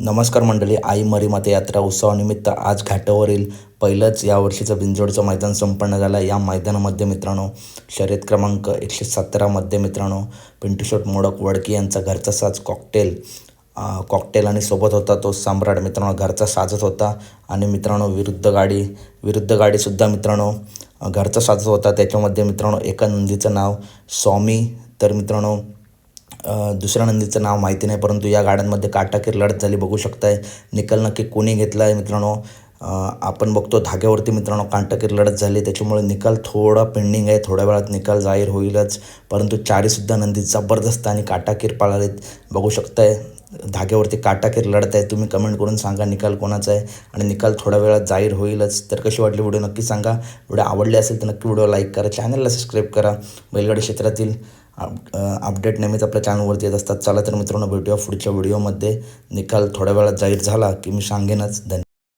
नमस्कार मंडळी आई मरीमाते यात्रा उत्सवानिमित्त आज घाटावरील पहिलंच यावर्षीचं बिंजोडचं मैदान संपन्न झालं. या मैदानामध्ये मित्रांनो शर्यत क्रमांक एकशे सतरामध्ये मित्रांनो पिंटूशोट मोडक वडकी यांचा घरचा साज कॉकटेल कॉकटेल आणि सोबत होता तो सम्राट मित्रांनो घरचा साजच होता. आणि मित्रांनो विरुद्ध गाडी विरुद्ध गाडीसुद्धा मित्रांनो घरचा साजत होता. त्याच्यामध्ये मित्रांनो एका नंदीचं नाव स्वामी. तर मित्रांनो दुसऱ्या नंदीचं नाव माहिती नाही परंतु या गाड्यांमध्ये काटाकीर लढत झाली बघू शकताय. निकाल नक्की कोणी घेतला आहे मित्रांनो आपण बघतो धाग्यावरती मित्रांनो काटाकीर लढत झाली त्याच्यामुळे निकाल थोडा पेंडिंग आहे थोड्या वेळात निकाल जाहीर होईलच. परंतु चारीसुद्धा नंदी जबरदस्त आणि काटाकीर पाळालेत बघू शकताय धाग्यावरती काटाकीर लढत आहे. तुम्ही कमेंट करून सांगा निकाल कोणाचा आहे आणि निकाल थोड्या वेळात जाहीर होईलच. तर कशी वाटली व्हिडिओ नक्की सांगा. व्हिडिओ आवडली असेल तर नक्की व्हिडिओ लाईक करा चॅनलला सबस्क्राईब करा. बैलगाडी क्षेत्रातील अप- अपडेट नेहमीच आपल्या चॅनलवरती येत असतात. चला तर मित्रांनो भेटूया पुढच्या व्हिडिओमध्ये निकाल थोड्या वेळात जाहीर झाला की मी सांगेनच. धन्यवाद.